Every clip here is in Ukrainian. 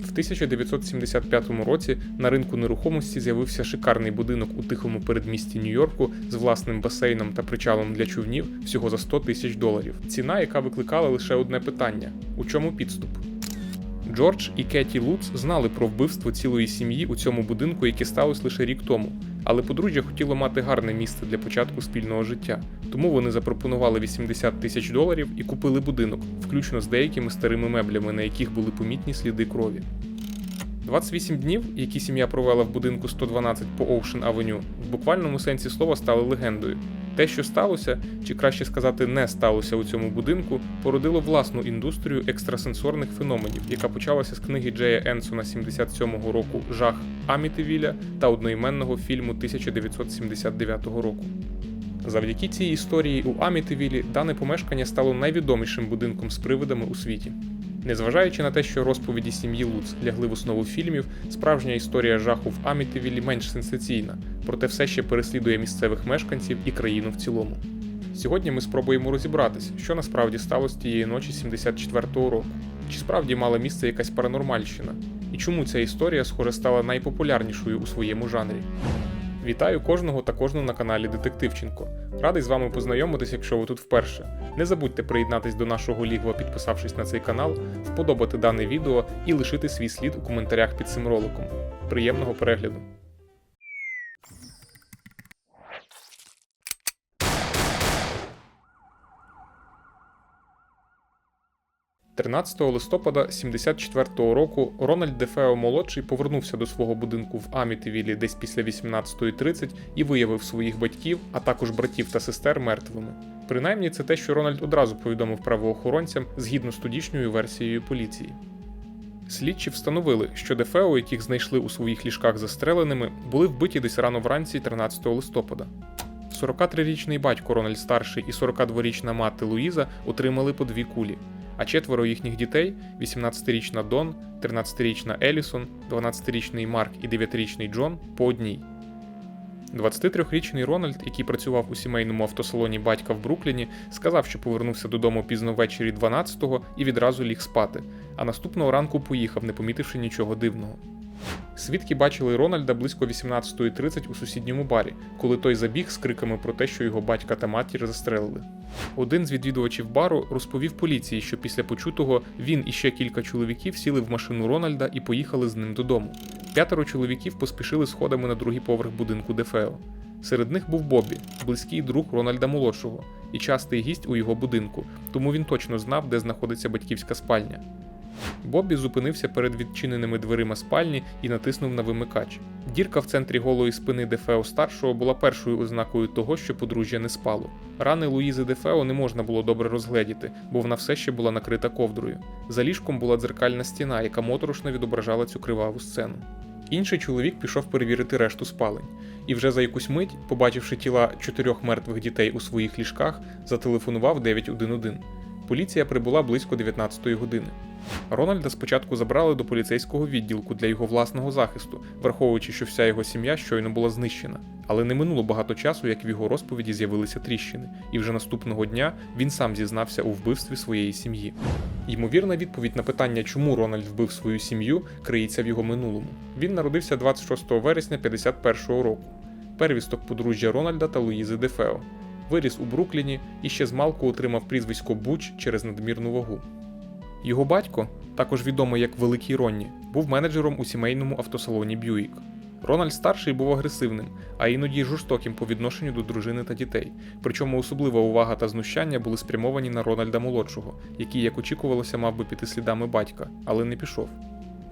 В 1975 році на ринку нерухомості з'явився шикарний будинок у тихому передмісті Нью-Йорку з власним басейном та причалом для човнів всього за 100 тисяч доларів. Ціна, яка викликала лише одне питання: у чому підступ? Джордж і Кеті Луц знали про вбивство цілої сім'ї у цьому будинку, яке сталося лише рік тому. Але подружжя хотіло мати гарне місце для початку спільного життя, тому вони запропонували 80 тисяч доларів і купили будинок, включно з деякими старими меблями, на яких були помітні сліди крові. 28 днів, які сім'я провела в будинку 112 по Ocean Avenue, в буквальному сенсі слова стали легендою. Те, що сталося, чи краще сказати, не сталося у цьому будинку, породило власну індустрію екстрасенсорних феноменів, яка почалася з книги Джея Енсона 77-го року Жах Амітивіля та одноіменного фільму 1979 року. Завдяки цій історії у Амітивілі дане помешкання стало найвідомішим будинком з привидами у світі. Незважаючи на те, що розповіді сім'ї Луц лягли в основу фільмів, справжня історія жаху в Амітивілі менш сенсаційна, проте все ще переслідує місцевих мешканців і країну в цілому. Сьогодні ми спробуємо розібратися, що насправді сталося тієї ночі 74-го року, чи справді мала місце якась паранормальщина, і чому ця історія, схоже, стала найпопулярнішою у своєму жанрі. Вітаю кожного та кожну на каналі Детективченко. Радий з вами познайомитись, якщо ви тут вперше. Не забудьте приєднатись до нашого лігва, підписавшись на цей канал, вподобати дане відео і лишити свій слід у коментарях під цим роликом. Приємного перегляду! 13 листопада 74-го року Рональд Дефео молодший повернувся до свого будинку в Амітивілі десь після 18.30 і виявив своїх батьків, а також братів та сестер мертвими. Принаймні, це те, що Рональд одразу повідомив правоохоронцям згідно з тодішньою версією поліції. Слідчі встановили, що Дефео, яких знайшли у своїх ліжках застреленими, були вбиті десь рано вранці 13 листопада. 43-річний батько Рональд старший і 42-річна мати Луїза отримали по дві кулі а четверо їхніх дітей 18-річна Дон, 13-річна Елісон, 12-річний Марк і 9-річний Джон по одній. 23-річний Рональд, який працював у сімейному автосалоні батька в Брукліні, сказав, що повернувся додому пізно ввечері 12-го і відразу ліг спати, а наступного ранку поїхав, не помітивши нічого дивного. Свідки бачили Рональда близько 18.30 у сусідньому барі, коли той забіг з криками про те, що його батька та матір застрелили. Один з відвідувачів бару розповів поліції, що після почутого він і ще кілька чоловіків сіли в машину Рональда і поїхали з ним додому. П'ятеро чоловіків поспішили сходами на другий поверх будинку Дефео. Серед них був Боббі, близький друг Рональда молодшого, і частий гість у його будинку, тому він точно знав, де знаходиться батьківська спальня. Боббі зупинився перед відчиненими дверима спальні і натиснув на вимикач. Дірка в центрі голої спини Дефео старшого була першою ознакою того, що подружжя не спало. Рани Луїзи Дефео не можна було добре розгледіти, бо вона все ще була накрита ковдрою. За ліжком була дзеркальна стіна, яка моторошно відображала цю криваву сцену. Інший чоловік пішов перевірити решту спалень, і вже за якусь мить, побачивши тіла чотирьох мертвих дітей у своїх ліжках, зателефонував 911. Поліція прибула близько 19-ї години. Рональда спочатку забрали до поліцейського відділку для його власного захисту, враховуючи, що вся його сім'я щойно була знищена. Але не минуло багато часу, як в його розповіді з'явилися тріщини, і вже наступного дня він сам зізнався у вбивстві своєї сім'ї. Ймовірна відповідь на питання, чому Рональд вбив свою сім'ю, криється в його минулому. Він народився 26 вересня 51-го року. Первісток подружжя Рональда та Луїзи Дефео. Виріс у Брукліні і ще з малку отримав прізвисько Буч через надмірну вагу. Його батько, також відомий як Великий Ронні, був менеджером у сімейному автосалоні Б'юїк. Рональд старший був агресивним, а іноді жорстоким по відношенню до дружини та дітей. Причому особлива увага та знущання були спрямовані на Рональда молодшого, який, як очікувалося, мав би піти слідами батька, але не пішов.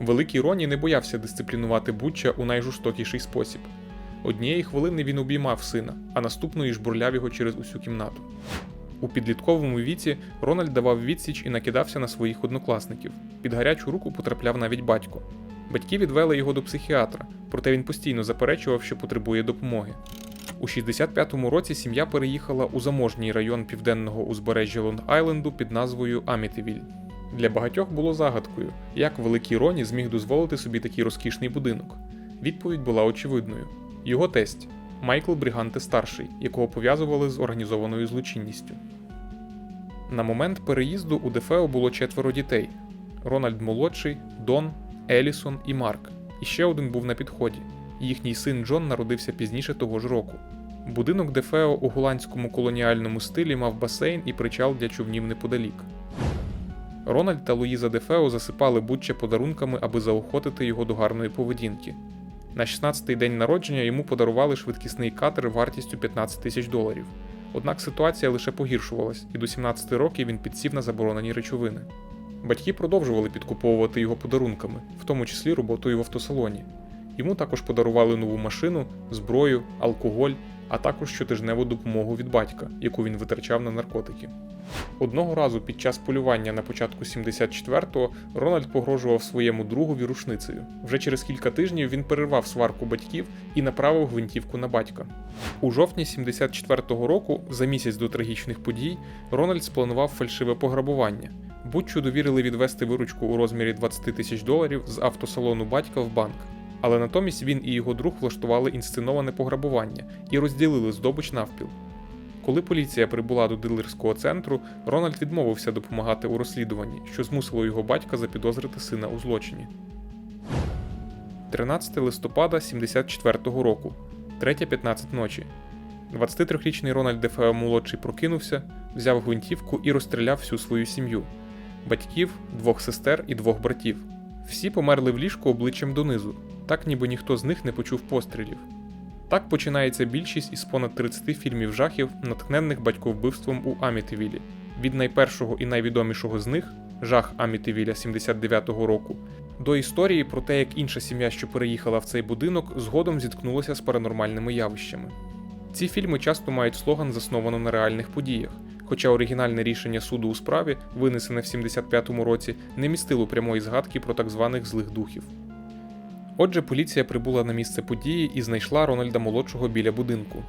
Великий Ронні не боявся дисциплінувати Бутча у найжорстокіший спосіб. Однієї хвилини він обіймав сина, а наступної жбурляв його через усю кімнату. У підлітковому віці Рональд давав відсіч і накидався на своїх однокласників. Під гарячу руку потрапляв навіть батько. Батьки відвели його до психіатра, проте він постійно заперечував, що потребує допомоги. У 65-му році сім'я переїхала у заможній район південного узбережжя Лонг-Айленду під назвою Амітивіль. Для багатьох було загадкою, як великий Роні зміг дозволити собі такий розкішний будинок. Відповідь була очевидною: його тесть Майкл Бріганте старший, якого пов'язували з організованою злочинністю. На момент переїзду у Дефео було четверо дітей: Рональд молодший, Дон, Елісон і Марк. І ще один був на підході. Їхній син Джон народився пізніше того ж року. Будинок Дефео у голландському колоніальному стилі мав басейн і причал для човнів неподалік. Рональд та Луїза Дефео засипали Бутча подарунками, аби заохотити його до гарної поведінки. На 16-й день народження йому подарували швидкісний катер вартістю 15 тисяч доларів. Однак ситуація лише погіршувалась, і до 17 років він підсів на заборонені речовини. Батьки продовжували підкуповувати його подарунками, в тому числі роботою в автосалоні. Йому також подарували нову машину, зброю, алкоголь, а також щотижневу допомогу від батька, яку він витрачав на наркотики. Одного разу під час полювання на початку 74-го Рональд погрожував своєму другові рушницею. Вже через кілька тижнів він перервав сварку батьків і направив гвинтівку на батька. У жовтні 74-го року, за місяць до трагічних подій, Рональд спланував фальшиве пограбування. Бутчу довірили відвести виручку у розмірі 20 тисяч доларів з автосалону батька в банк. Але натомість він і його друг влаштували інсценоване пограбування і розділили здобич навпіл. Коли поліція прибула до дилерського центру, Рональд відмовився допомагати у розслідуванні, що змусило його батька запідозрити сина у злочині. 13 листопада 74-го року, 3.15 ночі. 23-річний Рональд Дефео молодший прокинувся, взяв гвинтівку і розстріляв всю свою сім'ю: батьків, двох сестер і двох братів. Всі померли в ліжку обличчям донизу, так ніби ніхто з них не почув пострілів. Так починається більшість із понад 30 фільмів жахів, натхненних батьковбивством у Амітивілі. Від найпершого і найвідомішого з них жах Амітивіля 79-го року, до історії про те, як інша сім'я, що переїхала в цей будинок, згодом зіткнулася з паранормальними явищами. Ці фільми часто мають слоган, засновано на реальних подіях, хоча оригінальне рішення суду у справі, винесене в 75-му році, не містило прямої згадки про так званих злих духів. Отже, поліція прибула на місце події і знайшла Рональда молодшого біля будинку.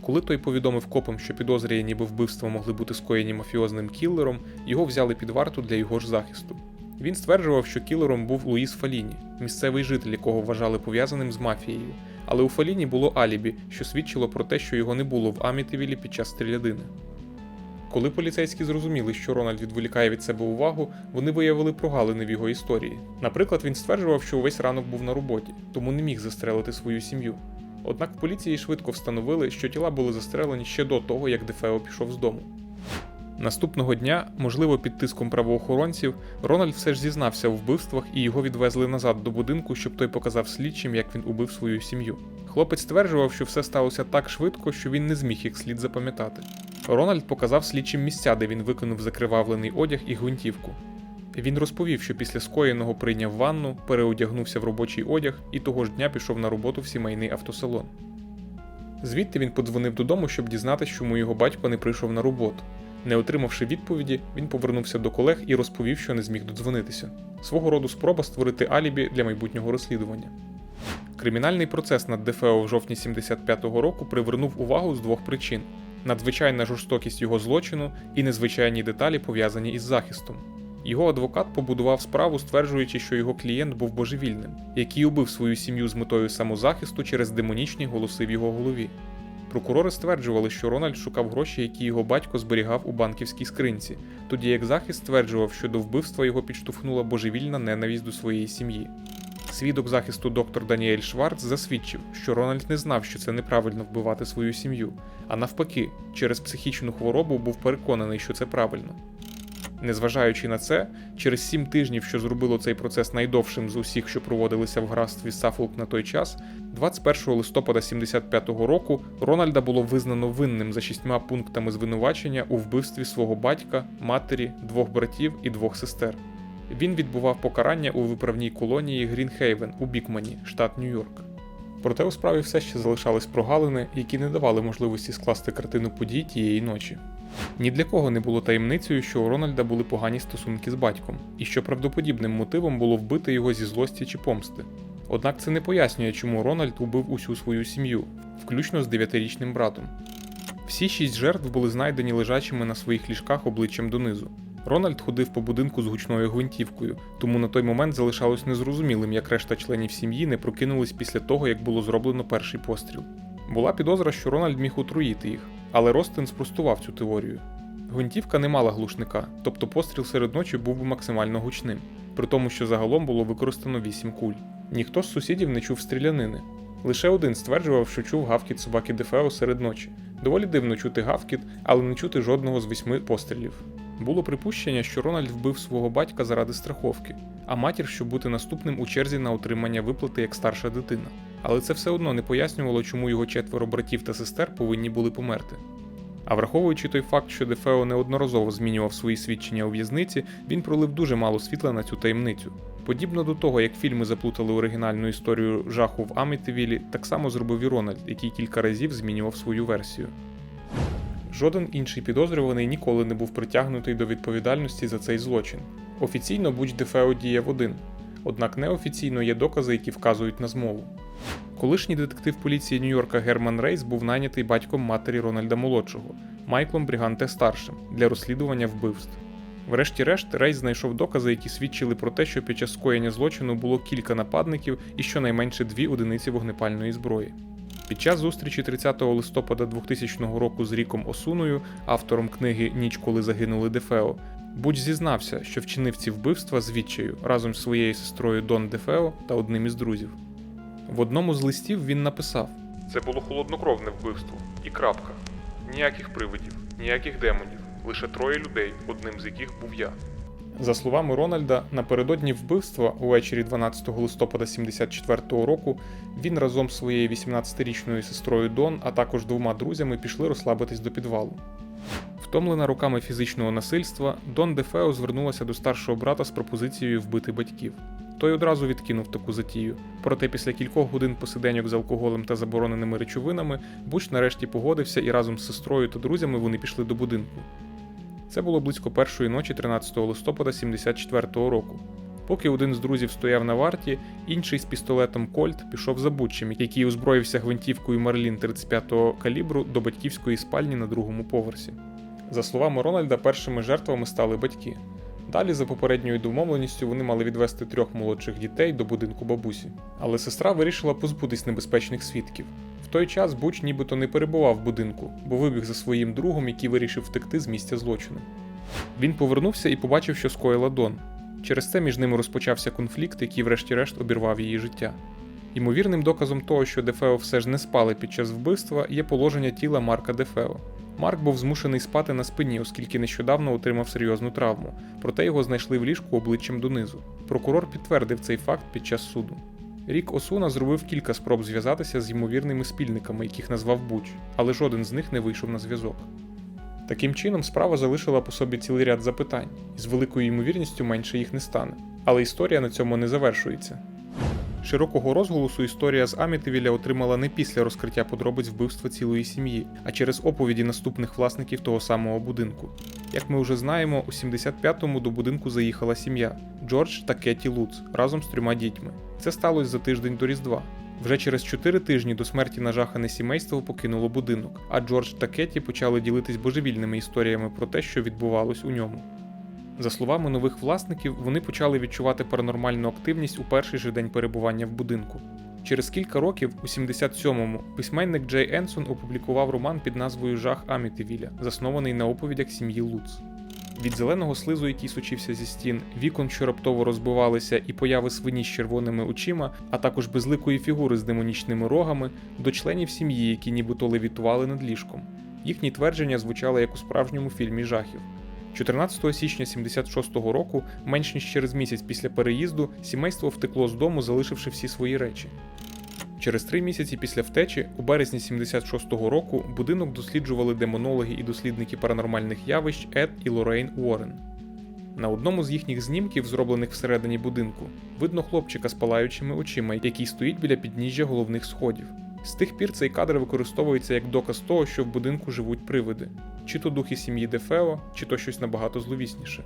Коли той повідомив копам, що підозрює, ніби вбивства могли бути скоєні мафіозним кіллером, його взяли під варту для його ж захисту. Він стверджував, що кілером був Луїс Фаліні, місцевий житель, якого вважали пов'язаним з мафією. Але у Фаліні було алібі, що свідчило про те, що його не було в Амітивілі під час стрілядини. Коли поліцейські зрозуміли, що Рональд відволікає від себе увагу, вони виявили прогалини в його історії. Наприклад, він стверджував, що увесь ранок був на роботі, тому не міг застрелити свою сім'ю. Однак в поліції швидко встановили, що тіла були застрелені ще до того, як Дефео пішов з дому. Наступного дня, можливо, під тиском правоохоронців, Рональд все ж зізнався у вбивствах і його відвезли назад до будинку, щоб той показав слідчим, як він убив свою сім'ю. Хлопець стверджував, що все сталося так швидко, що він не зміг їх слід запам'ятати. Рональд показав слідчим місця, де він викинув закривавлений одяг і гвинтівку. Він розповів, що після скоєного прийняв ванну, переодягнувся в робочий одяг і того ж дня пішов на роботу в сімейний автосалон. Звідти він подзвонив додому, щоб дізнатися, чому його батько не прийшов на роботу. Не отримавши відповіді, він повернувся до колег і розповів, що не зміг додзвонитися. Свого роду спроба створити алібі для майбутнього розслідування. Кримінальний процес над ДФО в жовтні 75-го року привернув увагу з двох причин: надзвичайна жорстокість його злочину і незвичайні деталі, пов'язані із захистом. Його адвокат побудував справу, стверджуючи, що його клієнт був божевільним, який убив свою сім'ю з метою самозахисту через демонічні голоси в його голові. Прокурори стверджували, що Рональд шукав гроші, які його батько зберігав у банківській скринці, тоді як захист стверджував, що до вбивства його підштовхнула божевільна ненависть до своєї сім'ї. Свідок захисту доктор Даніель Шварц засвідчив, що Рональд не знав, що це неправильно вбивати свою сім'ю, а навпаки, через психічну хворобу був переконаний, що це правильно. Незважаючи на це, через сім тижнів, що зробило цей процес найдовшим з усіх, що проводилися в графстві Сафолк на той час, 21 листопада 75-го року Рональда було визнано винним за шістьма пунктами звинувачення у вбивстві свого батька, матері, двох братів і двох сестер. Він відбував покарання у виправній колонії Грінхейвен у Бікмані, штат Нью-Йорк. Проте у справі все ще залишались прогалини, які не давали можливості скласти картину подій тієї ночі. Ні для кого не було таємницею, що у Рональда були погані стосунки з батьком, і що правдоподібним мотивом було вбити його зі злості чи помсти. Однак це не пояснює, чому Рональд убив усю свою сім'ю, включно з дев'ятирічним братом. Всі шість жертв були знайдені лежачими на своїх ліжках обличчям донизу. Рональд ходив по будинку з гучною гвинтівкою, тому на той момент залишалось незрозумілим, як решта членів сім'ї не прокинулись після того, як було зроблено перший постріл. Була підозра, що Рональд міг отруїти їх, але Ростин спростував цю теорію. Гвинтівка не мала глушника, тобто постріл серед ночі був би максимально гучним. при тому, що загалом було використано 8 куль. Ніхто з сусідів не чув стрілянини. Лише один стверджував, що чув гавкіт собаки Дефео серед ночі. Доволі дивно чути гавкіт, але не чути жодного з восьми пострілів. Було припущення, що Рональд вбив свого батька заради страховки, а матір, щоб бути наступним у черзі на отримання виплати як старша дитина. Але це все одно не пояснювало, чому його четверо братів та сестер повинні були померти. А враховуючи той факт, що Дефео неодноразово змінював свої свідчення у в'язниці, він пролив дуже мало світла на цю таємницю. Подібно до того, як фільми заплутали оригінальну історію жаху в Амітивілі, так само зробив і Рональд, який кілька разів змінював свою версію. Жоден інший підозрюваний ніколи не був притягнутий до відповідальності за цей злочин. Офіційно Буч Дефео діяв один, однак неофіційно є докази, які вказують на змову. Колишній детектив поліції Нью-Йорка Герман Рейс був нанятий батьком матері Рональда Молодшого, Майклом Бріганте старшим, для розслідування вбивств. Врешті-решт, Рейс знайшов докази, які свідчили про те, що під час скоєння злочину було кілька нападників і щонайменше дві одиниці вогнепальної зброї. Під час зустрічі 30 листопада 2000 року з Ріком Осуною, автором книги Ніч, коли загинули Дефео, Буч зізнався, що вчинив ці вбивства з відчаю разом з своєю сестрою Дон Дефео та одним із друзів. В одному з листів він написав: Це було холоднокровне вбивство і крапка. Ніяких привидів, ніяких демонів, лише троє людей, одним з яких був я. За словами Рональда, напередодні вбивства, увечері 12 листопада 74-го року, він разом з своєю 18-річною сестрою Дон, а також двома друзями пішли розслабитись до підвалу. Втомлена роками фізичного насильства, Дон Дефео звернулася до старшого брата з пропозицією вбити батьків. Той одразу відкинув таку затію. Проте після кількох годин посиденьок з алкоголем та забороненими речовинами Буч нарешті погодився і разом з сестрою та друзями вони пішли до будинку. Це було близько першої ночі 13 листопада 74-го року. Поки один з друзів стояв на варті, інший з пістолетом Кольт пішов за Бутчем, який озброївся гвинтівкою Марлін 35-го калібру до батьківської спальні на другому поверсі. За словами Рональда, першими жертвами стали батьки. Далі, за попередньою домовленістю, вони мали відвести трьох молодших дітей до будинку бабусі. Але сестра вирішила позбутись небезпечних свідків. Той час Буч нібито не перебував в будинку, бо вибіг за своїм другом, який вирішив втекти з місця злочину. Він повернувся і побачив, що скоїла Дон. Через це між ними розпочався конфлікт, який, врешті-решт, обірвав її життя. Ймовірним доказом того, що Дефео все ж не спали під час вбивства, є положення тіла Марка Дефео. Марк був змушений спати на спині, оскільки нещодавно отримав серйозну травму, проте його знайшли в ліжку обличчям донизу. Прокурор підтвердив цей факт під час суду. Рік Осуна зробив кілька спроб зв'язатися з ймовірними спільниками, яких назвав Буч, але жоден з них не вийшов на зв'язок. Таким чином, справа залишила по собі цілий ряд запитань, і з великою ймовірністю менше їх не стане. Але історія на цьому не завершується. Широкого розголосу історія з Амітивіля отримала не після розкриття подробиць вбивства цілої сім'ї, а через оповіді наступних власників того самого будинку. Як ми вже знаємо, у 75-му до будинку заїхала сім'я Джордж та Кеті Луц разом з трьома дітьми. Це сталося за тиждень до Різдва. Вже через 4 тижні до смерті нажахане сімейство покинуло будинок, а Джордж та Кеті почали ділитись божевільними історіями про те, що відбувалось у ньому. За словами нових власників, вони почали відчувати паранормальну активність у перший же день перебування в будинку. Через кілька років, у 77-му, письменник Джей Енсон опублікував роман під назвою Жах Амітивіля, заснований на оповідях сім'ї Луц. Від зеленого слизу, який сучився зі стін, вікон, що раптово розбивалися, і появи свині з червоними очима, а також безликої фігури з демонічними рогами, до членів сім'ї, які нібито левітували над ліжком. Їхні твердження звучали як у справжньому фільмі жахів. 14 січня 76-го року, менш ніж через місяць після переїзду, сімейство втекло з дому, залишивши всі свої речі. Через три місяці після втечі, у березні 76-го року, будинок досліджували демонологи і дослідники паранормальних явищ Ед і Лорейн Уоррен. На одному з їхніх знімків, зроблених всередині будинку, видно хлопчика з палаючими очима, який стоїть біля підніжжя головних сходів. З тих пір цей кадр використовується як доказ того, що в будинку живуть привиди, чи то духи сім'ї Дефео, чи то щось набагато зловісніше.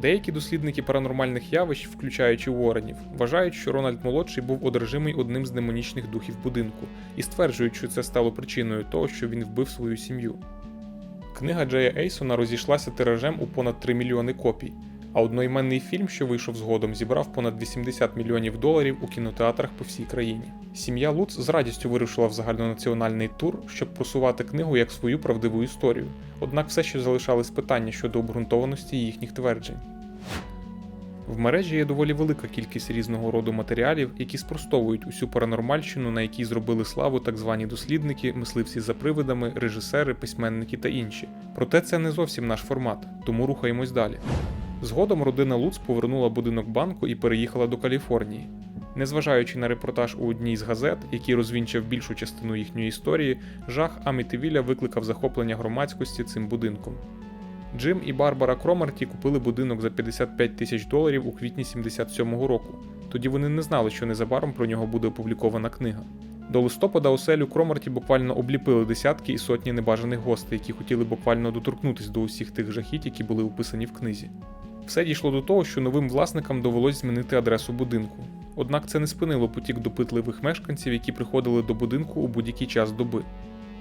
Деякі дослідники паранормальних явищ, включаючи Уорренів, вважають, що Рональд молодший був одержимий одним з демонічних духів будинку і стверджують, що це стало причиною того, що він вбив свою сім'ю. Книга Джея Ейсона розійшлася тиражем у понад 3 мільйони копій, а одноіменний фільм, що вийшов згодом, зібрав понад 80 мільйонів доларів у кінотеатрах по всій країні. Сім'я Луц з радістю вирушила в загальнонаціональний тур, щоб просувати книгу як свою правдиву історію. Однак все ще залишались питання щодо обґрунтованості їхніх тверджень. В мережі є доволі велика кількість різного роду матеріалів, які спростовують усю паранормальщину, на якій зробили славу так звані дослідники, мисливці за привидами, режисери, письменники та інші. Проте це не зовсім наш формат, тому рухаємось далі. Згодом родина Луц повернула будинок банку і переїхала до Каліфорнії. Незважаючи на репортаж у одній з газет, який розвінчав більшу частину їхньої історії, жах Амітивіля викликав захоплення громадськості цим будинком. Джим і Барбара Кромарті купили будинок за 55 тисяч доларів у квітні 77-го року. Тоді вони не знали, що незабаром про нього буде опублікована книга. До листопада оселю Кромарті буквально обліпили десятки і сотні небажаних гостей, які хотіли буквально доторкнутися до усіх тих жахіть, які були описані в книзі. Все дійшло до того, що новим власникам довелось змінити адресу будинку. Однак це не спинило потік допитливих мешканців, які приходили до будинку у будь-який час доби.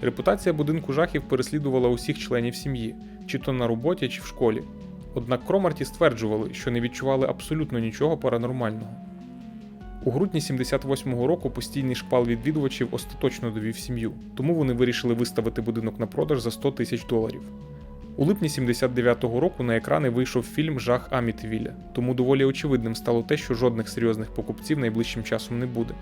Репутація будинку жахів переслідувала усіх членів сім'ї, чи то на роботі, чи в школі. Однак Кромарті стверджували, що не відчували абсолютно нічого паранормального. У грудні 78-го року постійний шквал відвідувачів остаточно довів сім'ю, тому вони вирішили виставити будинок на продаж за 100 тисяч доларів. У липні 79-го року на екрани вийшов фільм Жах Амітвіля, тому доволі очевидним стало те, що жодних серйозних покупців найближчим часом не буде.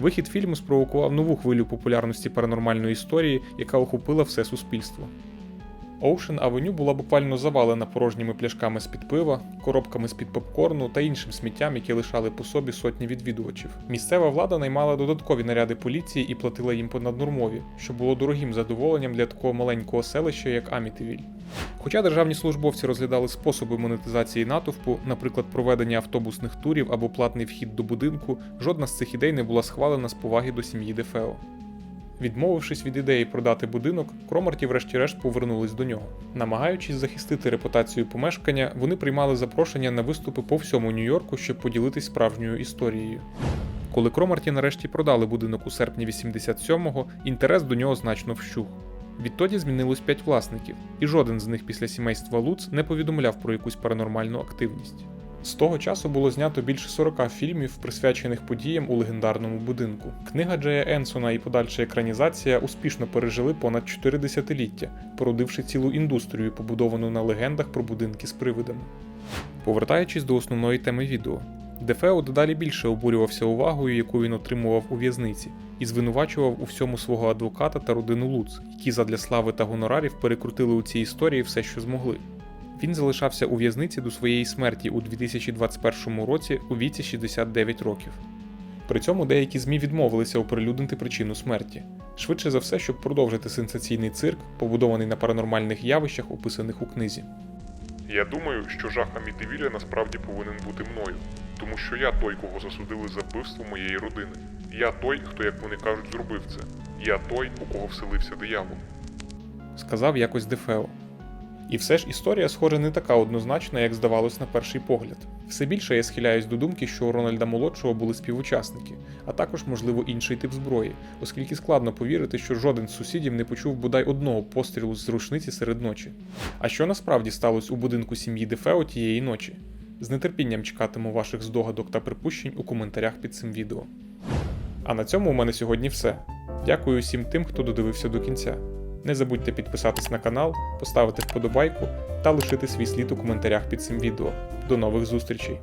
Вихід фільму спровокував нову хвилю популярності паранормальної історії, яка охопила все суспільство. Ocean Avenue була буквально завалена порожніми пляшками з-під пива, коробками з-під попкорну та іншим сміттям, які лишали по собі сотні відвідувачів. Місцева влада наймала додаткові наряди поліції і платила їм понаднормові, що було дорогим задоволенням для такого маленького селища, як Амітивіль. Хоча державні службовці розглядали способи монетизації натовпу, наприклад, проведення автобусних турів або платний вхід до будинку, жодна з цих ідей не була схвалена з поваги до сім'ї Дефео. Відмовившись від ідеї продати будинок, Кромарті врешті-решт повернулись до нього. Намагаючись захистити репутацію помешкання, вони приймали запрошення на виступи по всьому Нью-Йорку, щоб поділитись справжньою історією. Коли Кромарті нарешті продали будинок у серпні 87-го, інтерес до нього значно вщух. Відтоді змінилось п'ять власників, і жоден з них після сімейства Луц не повідомляв про якусь паранормальну активність. З того часу було знято більше 40 фільмів, присвячених подіям у легендарному будинку. Книга Джея Енсона і подальша екранізація успішно пережили понад 4 десятиліття, породивши цілу індустрію, побудовану на легендах про будинки з привидами. Повертаючись до основної теми відео, Дефео дедалі більше обурювався увагою, яку він отримував у в'язниці, і звинувачував у всьому свого адвоката та родину Луц, які задля слави та гонорарів перекрутили у цій історії все, що змогли. Він залишався у в'язниці до своєї смерті у 2021 році у віці 69 років. При цьому деякі ЗМІ відмовилися оприлюднити причину смерті, швидше за все, щоб продовжити сенсаційний цирк, побудований на паранормальних явищах, описаних у книзі. Я думаю, що жах Амітивіля насправді повинен бути мною, тому що я той, кого засудили за вбивство моєї родини. Я той, хто, як вони кажуть, зробив це. Я той, у кого вселився диявол. сказав якось Дефео. І все ж історія, схоже, не така однозначна, як здавалось на перший погляд. Все більше я схиляюсь до думки, що у Рональда молодшого були співучасники, а також, можливо, інший тип зброї, оскільки складно повірити, що жоден з сусідів не почув бодай одного пострілу з рушниці серед ночі. А що насправді сталося у будинку сім'ї Дефео тієї ночі? З нетерпінням чекатиму ваших здогадок та припущень у коментарях під цим відео. А на цьому у мене сьогодні все. Дякую всім тим, хто додивився до кінця. Не забудьте підписатись на канал, поставити вподобайку та лишити свій слід у коментарях під цим відео. До нових зустрічей!